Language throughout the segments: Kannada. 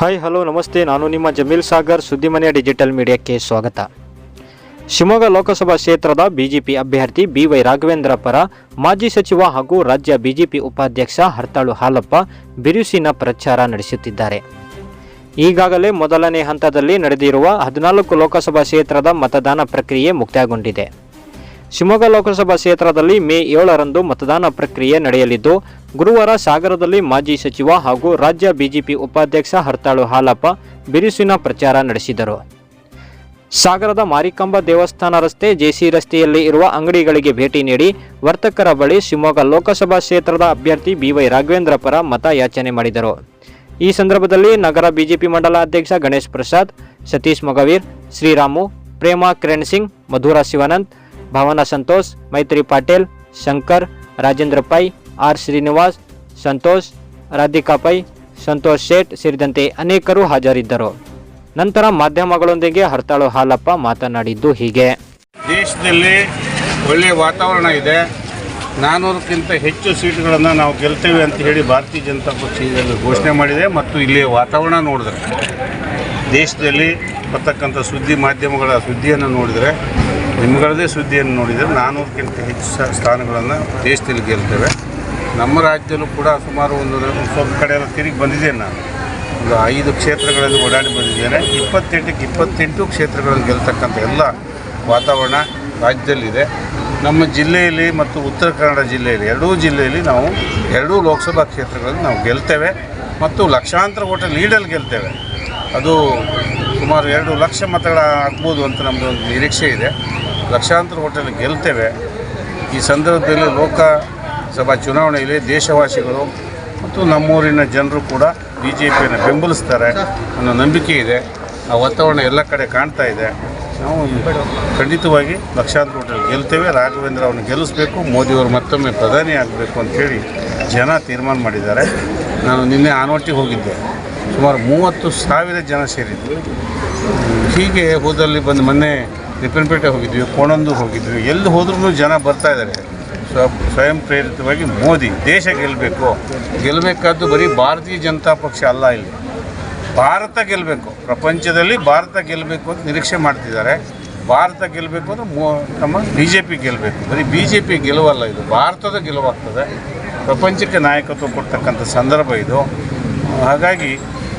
ಹಾಯ್ ಹಲೋ ನಮಸ್ತೆ. ನಾನು ನಿಮ್ಮ ಜಮೀಲ್ ಸಾಗರ್ ಸುದ್ದಿಮನೆಯ ಡಿಜಿಟಲ್ ಮೀಡಿಯಾಕ್ಕೆ ಸ್ವಾಗತ. ಶಿವಮೊಗ್ಗ ಲೋಕಸಭಾ ಕ್ಷೇತ್ರದ ಬಿಜೆಪಿ ಅಭ್ಯರ್ಥಿ ಬಿವೈ ರಾಘವೇಂದ್ರ ಪರ ಮಾಜಿ ಸಚಿವ ಹಾಗೂ ರಾಜ್ಯ ಬಿಜೆಪಿ ಉಪಾಧ್ಯಕ್ಷ ಹರ್ತಾಳು ಹಾಲಪ್ಪ ಬಿರುಸಿನ ಪ್ರಚಾರ ನಡೆಸುತ್ತಿದ್ದಾರೆ. ಈಗಾಗಲೇ ಮೊದಲನೇ ಹಂತದಲ್ಲಿ ನಡೆದಿರುವ ಹದಿನಾಲ್ಕು ಲೋಕಸಭಾ ಕ್ಷೇತ್ರದ ಮತದಾನ ಪ್ರಕ್ರಿಯೆ ಮುಕ್ತಾಯಗೊಂಡಿದೆ. ಶಿವಮೊಗ್ಗ ಲೋಕಸಭಾ ಕ್ಷೇತ್ರದಲ್ಲಿ ಮೇ ಏಳರಂದು ಮತದಾನ ಪ್ರಕ್ರಿಯೆ ನಡೆಯಲಿದ್ದು, ಗುರುವಾರ ಸಾಗರದಲ್ಲಿ ಮಾಜಿ ಸಚಿವ ಹಾಗೂ ರಾಜ್ಯ ಬಿಜೆಪಿ ಉಪಾಧ್ಯಕ್ಷ ಹರ್ತಾಳು ಹಾಲಪ್ಪ ಬಿರುಸಿನ ಪ್ರಚಾರ ನಡೆಸಿದರು. ಸಾಗರದ ಮಾರಿಕಂಬ ದೇವಸ್ಥಾನ ರಸ್ತೆ ಜೆಸಿ ರಸ್ತೆಯಲ್ಲಿ ಇರುವ ಅಂಗಡಿಗಳಿಗೆ ಭೇಟಿ ನೀಡಿ, ವರ್ತಕರ ಬಳಿ ಶಿವಮೊಗ್ಗ ಲೋಕಸಭಾ ಕ್ಷೇತ್ರದ ಅಭ್ಯರ್ಥಿ ಬಿವೈ ರಾಘವೇಂದ್ರ ಪರ ಮತ ಯಾಚನೆ ಮಾಡಿದರು. ಈ ಸಂದರ್ಭದಲ್ಲಿ ನಗರ ಬಿಜೆಪಿ ಮಂಡಲ ಅಧ್ಯಕ್ಷ ಗಣೇಶ್ ಪ್ರಸಾದ್, ಸತೀಶ್ ಮೊಗವೀರ್, ಶ್ರೀರಾಮು, ಪ್ರೇಮಾ ಕಿರಣ್ ಸಿಂಗ್, ಮಧುರಾ ಶಿವಾನಂದ್ ಭಾವನಾ ಸಂತೋಷ್, ಮೈತ್ರಿ ಪಾಟೇಲ್, ಶಂಕರ್, ರಾಜೇಂದ್ರ ಪೈ, ಆರ್ ಶ್ರೀನಿವಾಸ್, ಸಂತೋಷ್, ರಾಧಿಕಾ ಪೈ, ಸಂತೋಷ್ ಶೇಟ್ ಸೇರಿದಂತೆ ಅನೇಕರು ಹಾಜರಿದ್ದರು. ನಂತರ ಮಾಧ್ಯಮಗಳೊಂದಿಗೆ ಹರ್ತಾಳು ಹಾಲಪ್ಪ ಮಾತನಾಡಿದ್ದು ಹೀಗೆ. ದೇಶದಲ್ಲಿ ಒಳ್ಳೆಯ ವಾತಾವರಣ ಇದೆ. ನಾನ್ನೂರಕ್ಕಿಂತ ಹೆಚ್ಚು ಸೀಟ್ಗಳನ್ನು ನಾವು ಗೆಲ್ತೇವೆ ಅಂತ ಹೇಳಿ ಭಾರತೀಯ ಜನತಾ ಪಕ್ಷ ಇದರಲ್ಲಿ ಘೋಷಣೆ ಮಾಡಿದೆ ಮತ್ತು ಇಲ್ಲಿಯ ವಾತಾವರಣ ನೋಡಿದ್ರೆ, ದೇಶದಲ್ಲಿ ಬರ್ತಕ್ಕಂಥ ಸುದ್ದಿ ಮಾಧ್ಯಮಗಳ ಸುದ್ದಿಯನ್ನು ನೋಡಿದರೆ ನಿಮ್ಗಳದೇ ಸುದ್ದಿಯನ್ನು ನೋಡಿದರೆ ನಾನ್ನೂರಕ್ಕಿಂತ ಹೆಚ್ಚು ಸ್ಥಾನಗಳನ್ನು ದೇಶದಲ್ಲಿ ಗೆಲ್ತೇವೆ. ನಮ್ಮ ರಾಜ್ಯದಲ್ಲೂ ಕೂಡ ಸುಮಾರು ಒಂದು ಸ್ವಲ್ಪ ಕಡೆ ಎಲ್ಲ ತಿರುಗಿ ಬಂದಿದ್ದೇನೆ ನಾನು. ಒಂದು ಐದು ಕ್ಷೇತ್ರಗಳಲ್ಲಿ ಓಡಾಡಿ ಬಂದಿದ್ದೇನೆ. ಇಪ್ಪತ್ತೆಂಟಕ್ಕೆ ಇಪ್ಪತ್ತೆಂಟು ಕ್ಷೇತ್ರಗಳಲ್ಲಿ ಗೆಲ್ತಕ್ಕಂಥ ಎಲ್ಲ ವಾತಾವರಣ ರಾಜ್ಯದಲ್ಲಿದೆ. ನಮ್ಮ ಜಿಲ್ಲೆಯಲ್ಲಿ ಮತ್ತು ಉತ್ತರ ಕನ್ನಡ ಜಿಲ್ಲೆಯಲ್ಲಿ, ಎರಡೂ ಜಿಲ್ಲೆಯಲ್ಲಿ ನಾವು ಎರಡೂ ಲೋಕಸಭಾ ಕ್ಷೇತ್ರಗಳಲ್ಲಿ ನಾವು ಗೆಲ್ತೇವೆ ಮತ್ತು ಲಕ್ಷಾಂತರ ಓಟ ಲೀಡಲ್ಲಿ ಗೆಲ್ತೇವೆ. ಅದು ಸುಮಾರು ಎರಡು ಲಕ್ಷ ಮತಗಳ ಆಗ್ಬೋದು ಅಂತ ನಮ್ಮದು ಒಂದು ನಿರೀಕ್ಷೆ ಇದೆ. ಲಕ್ಷಾಂತರ ಓಟಲ್ಲಿ ಗೆಲ್ತೇವೆ. ಈ ಸಂದರ್ಭದಲ್ಲಿ ಲೋಕಸಭಾ ಚುನಾವಣೆಯಲ್ಲಿ ದೇಶವಾಸಿಗಳು ಮತ್ತು ನಮ್ಮೂರಿನ ಜನರು ಕೂಡ ಬಿ ಜೆ ಪಿಯನ್ನು ಬೆಂಬಲಿಸ್ತಾರೆ ಅನ್ನೋ ನಂಬಿಕೆ ಇದೆ. ಆ ವಾತಾವರಣ ಎಲ್ಲ ಕಡೆ ಕಾಣ್ತಾ ಇದೆ. ನಾವು ಖಂಡಿತವಾಗಿ ಲಕ್ಷಾಂತರ ಓಟಲ್ಲಿ ಗೆಲ್ತೇವೆ. ರಾಘವೇಂದ್ರ ಅವ್ರನ್ನ ಗೆಲ್ಲಿಸ್ಬೇಕು. ಮೋದಿಯವರು ಮತ್ತೊಮ್ಮೆ ಪ್ರಧಾನಿ ಆಗಬೇಕು ಅಂಥೇಳಿ ಜನ ತೀರ್ಮಾನ ಮಾಡಿದ್ದಾರೆ. ನಾನು ನಿನ್ನೆ ಆನೋಟಿಗೆ ಹೋಗಿದ್ದೆ. ಸುಮಾರು ಮೂವತ್ತು ಸಾವಿರ ಜನ ಸೇರಿದ್ದರು ಹೀಗೆ ಹೋದಲ್ಲಿ ಬಂದು ಮೊನ್ನೆ ರಿಪ್ಪನ್ಪೇಟೆ ಹೋಗಿದ್ವಿ ಕೋಣಂದು ಹೋಗಿದ್ವಿ. ಎಲ್ಲಿ ಹೋದ್ರೂ ಜನ ಬರ್ತಾ ಇದ್ದಾರೆ ಸ್ವ ಸ್ವಯಂ ಪ್ರೇರಿತವಾಗಿ ಮೋದಿ ದೇಶ ಗೆಲ್ಲಬೇಕು ಗೆಲ್ಲಬೇಕಾದ್ದು ಬರೀ ಭಾರತೀಯ ಜನತಾ ಪಕ್ಷ ಅಲ್ಲ ಇಲ್ಲಿ. ಭಾರತ ಗೆಲ್ಲಬೇಕು ಪ್ರಪಂಚದಲ್ಲಿ ಭಾರತ ಗೆಲ್ಲಬೇಕು ಅಂತ ನಿರೀಕ್ಷೆ ಮಾಡ್ತಿದ್ದಾರೆ. ಭಾರತ ಗೆಲ್ಲಬೇಕು ಅಂದರೆ ಮೋ ನಮ್ಮ ಬಿ ಜೆ ಪಿ ಗೆಲ್ಲಬೇಕು ಬರೀ ಬಿ ಜೆ ಪಿ ಗೆಲುವಲ್ಲ ಇದು. ಭಾರತದ ಗೆಲುವಾಗ್ತದೆ. ಪ್ರಪಂಚಕ್ಕೆ ನಾಯಕತ್ವ ಕೊಡ್ತಕ್ಕಂಥ ಸಂದರ್ಭ ಇದು. ಹಾಗಾಗಿ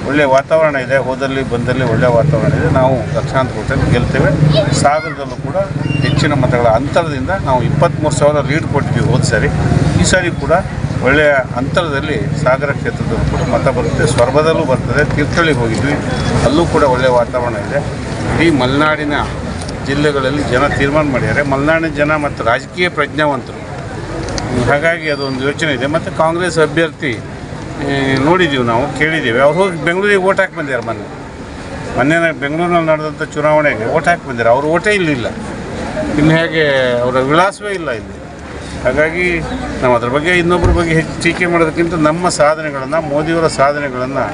ಒಳ್ಳೆಯ ವಾತಾವರಣ ಇದೆ, ಹೋದಲ್ಲಿ ಬಂದಲ್ಲಿ ಒಳ್ಳೆಯ ವಾತಾವರಣ ಇದೆ. ನಾವು ಲಕ್ಷಾಂತರ ಕೋಟೆಯಲ್ಲಿ ಗೆಲ್ತೇವೆ. ಸಾಗರದಲ್ಲೂ ಕೂಡ ಹೆಚ್ಚಿನ ಮತಗಳ ಅಂತರದಿಂದ ನಾವು ಇಪ್ಪತ್ತ್ಮೂರು ಸಾವಿರ ಲೀಡ್ ಕೊಟ್ಟಿದ್ದೀವಿ ಹೋದ ಸಾರಿ. ಈ ಸಾರಿ ಕೂಡ ಒಳ್ಳೆಯ ಅಂತರದಲ್ಲಿ ಸಾಗರ ಕ್ಷೇತ್ರದಲ್ಲೂ ಕೂಡ ಮತ ಬರುತ್ತೆ. ಸ್ವರ್ಭದಲ್ಲೂ ಬರ್ತದೆ. ತೀರ್ಥಳ್ಳಿಗೆ ಹೋಗಿದ್ವಿ. ಅಲ್ಲೂ ಕೂಡ ಒಳ್ಳೆಯ ವಾತಾವರಣ ಇದೆ. ಇಡೀ ಮಲೆನಾಡಿನ ಜಿಲ್ಲೆಗಳಲ್ಲಿ ಜನ ತೀರ್ಮಾನ ಮಾಡಿದ್ದಾರೆ ಮಲೆನಾಡಿನ ಜನ ಮತ್ತು ರಾಜಕೀಯ ಪ್ರಜ್ಞಾವಂತರು. ಹಾಗಾಗಿ ಅದೊಂದು ಯೋಚನೆ ಇದೆ. ಮತ್ತು ಕಾಂಗ್ರೆಸ್ ಅಭ್ಯರ್ಥಿ ನೋಡಿದ್ದೀವಿ ನಾವು, ಕೇಳಿದ್ದೀವಿ. ಅವ್ರು ಹೋಗಿ ಬೆಂಗಳೂರಿಗೆ ಓಟ್ ಹಾಕಿ ಬಂದಿದ್ದಾರೆ ಮೊನ್ನೆ. ಮೊನ್ನೆ ಬೆಂಗಳೂರಿನಲ್ಲಿ ನಡೆದಂಥ ಚುನಾವಣೆಗೆ ಓಟ್ ಹಾಕಿ ಬಂದಿದ್ದಾರೆ. ಅವ್ರ ಓಟೇ ಇಲ್ಲಿಲ್ಲ ಇನ್ನು ಹೇಗೆ, ಅವರ ವಿಳಾಸವೇ ಇಲ್ಲ ಇಲ್ಲಿ. ಹಾಗಾಗಿ ನಾವು ಅದ್ರ ಬಗ್ಗೆ ಇನ್ನೊಬ್ಬರ ಬಗ್ಗೆ ಹೆಚ್ಚು ಟೀಕೆ ಮಾಡೋದಕ್ಕಿಂತ ನಮ್ಮ ಸಾಧನೆಗಳನ್ನು, ಮೋದಿಯವರ ಸಾಧನೆಗಳನ್ನು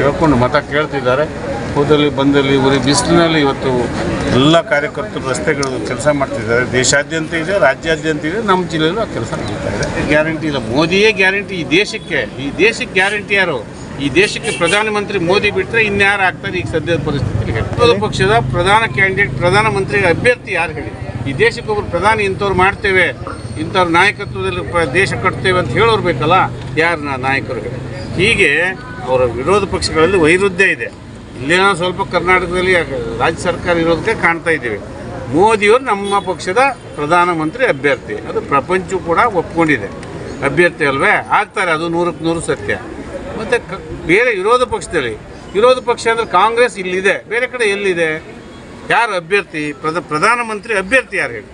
ಹೇಳ್ಕೊಂಡು ಮತ ಕೇಳ್ತಿದ್ದಾರೆ. ಹೋದಲ್ಲಿ, ಬಂದಲ್ಲಿ ಉರಿ ಬಿಸಿಲಿನಲ್ಲಿ ಇವತ್ತು ಎಲ್ಲ ಕಾರ್ಯಕರ್ತರು ರಸ್ತೆಗಳು ಕೆಲಸ ಮಾಡ್ತಿದ್ದಾರೆ. ದೇಶಾದ್ಯಂತ ಇದೆ, ರಾಜ್ಯಾದ್ಯಂತ ಇದೆ, ನಮ್ಮ ಜಿಲ್ಲೆಯಲ್ಲೂ ಆ ಕೆಲಸ ನಡೀತಾ ಇದೆ. ಗ್ಯಾರಂಟಿ ಇಲ್ಲ. ಮೋದಿಯೇ ಗ್ಯಾರಂಟಿ ಈ ದೇಶಕ್ಕೆ. ಈ ದೇಶಕ್ಕೆ ಗ್ಯಾರಂಟಿ ಯಾರು? ಈ ದೇಶಕ್ಕೆ ಪ್ರಧಾನಮಂತ್ರಿ ಮೋದಿ ಬಿಟ್ಟರೆ ಇನ್ಯಾರು ಆಗ್ತಾರೆ ಈಗ ಸದ್ಯದ ಪರಿಸ್ಥಿತಿ ಹೇಳಿ. ವಿರೋಧ ಪಕ್ಷದ ಪ್ರಧಾನ ಕ್ಯಾಂಡಿಡೇಟ್ ಪ್ರಧಾನಮಂತ್ರಿ ಅಭ್ಯರ್ಥಿ ಯಾರು ಹೇಳಿ? ಈ ದೇಶಕ್ಕೆ ಒಬ್ಬರು ಪ್ರಧಾನಿ ಇಂಥವ್ರು ಮಾಡ್ತೇವೆ, ಇಂಥವ್ರ ನಾಯಕತ್ವದಲ್ಲಿ ದೇಶ ಕಟ್ತೇವೆ ಅಂತ ಹೇಳೋರು ಬೇಕಲ್ಲ? ಯಾರು ನಾಯಕರು ಹೀಗೆ ಅವರ ವಿರೋಧ ಪಕ್ಷಗಳಲ್ಲಿ ವೈರುಧ್ಯ ಇದೆ. ಇಲ್ಲೇನೋ ಸ್ವಲ್ಪ ಕರ್ನಾಟಕದಲ್ಲಿ ರಾಜ್ಯ ಸರ್ಕಾರ ಇರೋದಕ್ಕೆ ಕಾಣ್ತಾ ಇದ್ದೀವಿ. ಮೋದಿಯವರು ನಮ್ಮ ಪಕ್ಷದ ಪ್ರಧಾನಮಂತ್ರಿ ಅಭ್ಯರ್ಥಿ. ಅದು ಪ್ರಪಂಚ ಕೂಡ ಒಪ್ಕೊಂಡಿದೆ. ಅಭ್ಯರ್ಥಿ ಅಲ್ವೇ? ಆಗ್ತಾರೆ, ಅದು ನೂರಕ್ಕೆ ನೂರು ಸತ್ಯ. ಮತ್ತು ಬೇರೆ ವಿರೋಧ ಪಕ್ಷದಲ್ಲಿ, ವಿರೋಧ ಪಕ್ಷ ಅಂದರೆ ಕಾಂಗ್ರೆಸ್ ಇಲ್ಲಿದೆ, ಬೇರೆ ಕಡೆ ಎಲ್ಲಿದೆ? ಯಾರು ಅಭ್ಯರ್ಥಿ? ಪ್ರಧ, ಪ್ರಧಾನಮಂತ್ರಿ ಅಭ್ಯರ್ಥಿ ಯಾರು ಹೇಳಿ?